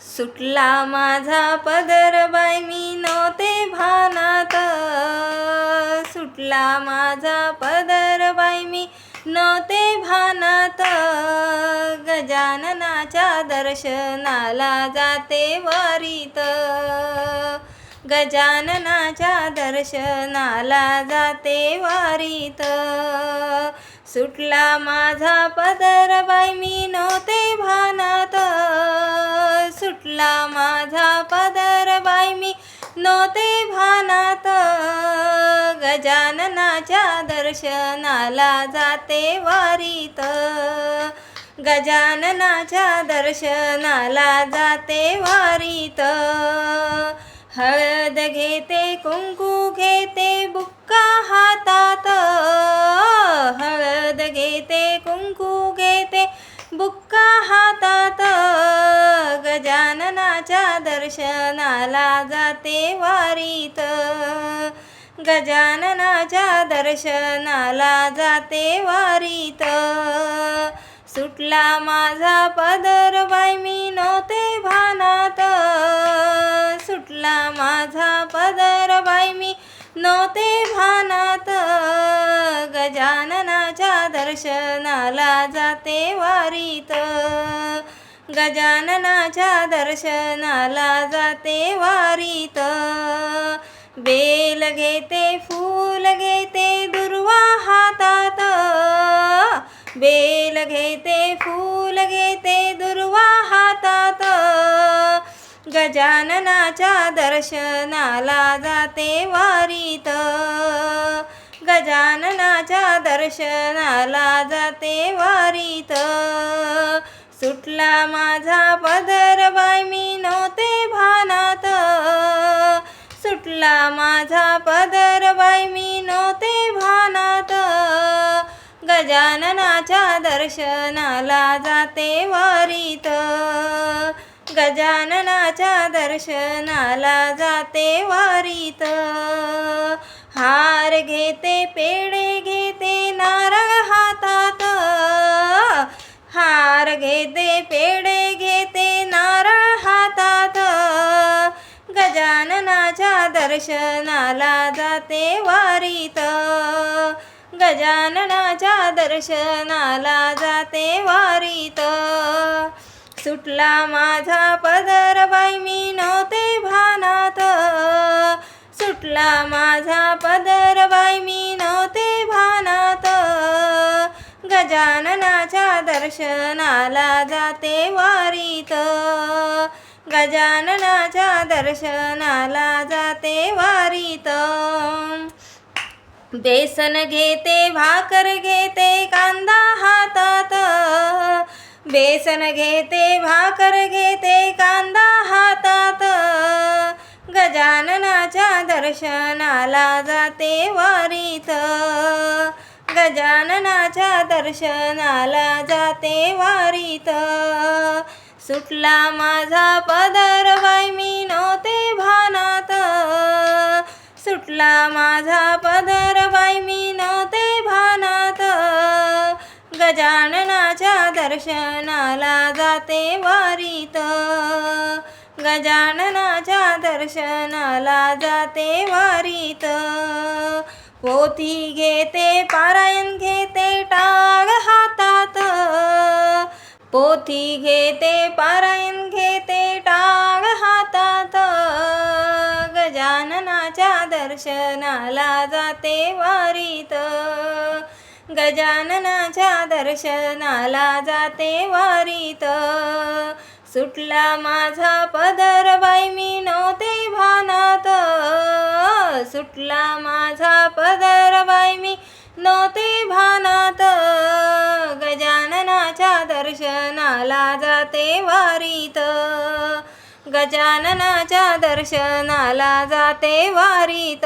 सुटला माझा पदर बाय मी नव्हते भानात. सुटला माझा पदर बाय मी नव्हते भानात. गजाननाच्या दर्शनाला जाते वारीत. गजाननाच्या दर्शनाला जाते वारीत. सुटला माझा पदर गजाननाच्या दर्शनाला जाते वारीत. गजाननाच्या दर्शनाला जाते वारीत. हळद घेते कुंकू घेते बुक्का हातात. हळद घेते कुंकू घेते बुक्का हातात. गजाननाच्या दर्शनाला जाते वारीत. गजाननाच्या दर्शनाला जाते वारीत. सुटला माझा पदर बाय मी नव्हते भानात. सुटला माझा पदर बाय मी नव्हते भानात. गजाननाच्या दर्शनाला जाते वारीत. गजाननाच्या दर्शनाला जाते वारीत. बेल घेते फूल घेते दुर्वा हातात. बेल घेते फूल घेते दुर्वा हातात. गजाननाच्या दर्शनाला जाते वारीत. गजाननाच्या दर्शनाला जाते वारीत. सुटला माझा पदर बाय मी नव्हते सुटला माझा पदर बाई मी नव्हते भानात. गजाननाच्या दर्शनाला जाते वारीत. गजाननाच्या दर्शनाला जाते वारीत. हार घेते पेढे घेते नारळ हातात. हार घेते पेढे घे दर्शनाला जाते वारीत. गजाननाच्या दर्शनाला जाते वारीत. सुटला माझा पदर बाई मी नव्हते भानात. सुटला माझा पदर बाई मी नव्हते भानात. गजाननाच्या दर्शनाला जाते वारीत. गजाननाच्या दर्शनाला जाते वारीत. बेसन घेते भाकर घेते कांदा हातात. बेसन घेते भाकर घेते कांदा हातात. गजाननाच्या दर्शनाला जाते वारीत. गजाननाच्या दर्शनाला जाते वारीत. सुटला माझा पदर बाई मी नव्हते भानात. सुटला माझा पदर बाई मी नव्हते भानात. गजाननाच्या दर्शनाला जाते वारीत. गजाननाच्या दर्शनाला जाते वारीत. पोथी घेते पारायण घेते पोथी घेते पारायण घेते टाळ हातात. गजाननाच्या दर्शनाला जाते वारीत. गजाननाच्या दर्शनाला जाते वारीत. सुटला माझा पदर बाई मी नव्हते भानात. सुटला माझा पदर बाई मी नव्हते भानात. दर्शनाला जाते वारीत. गजाननाच्या दर्शनाला जाते वारीत.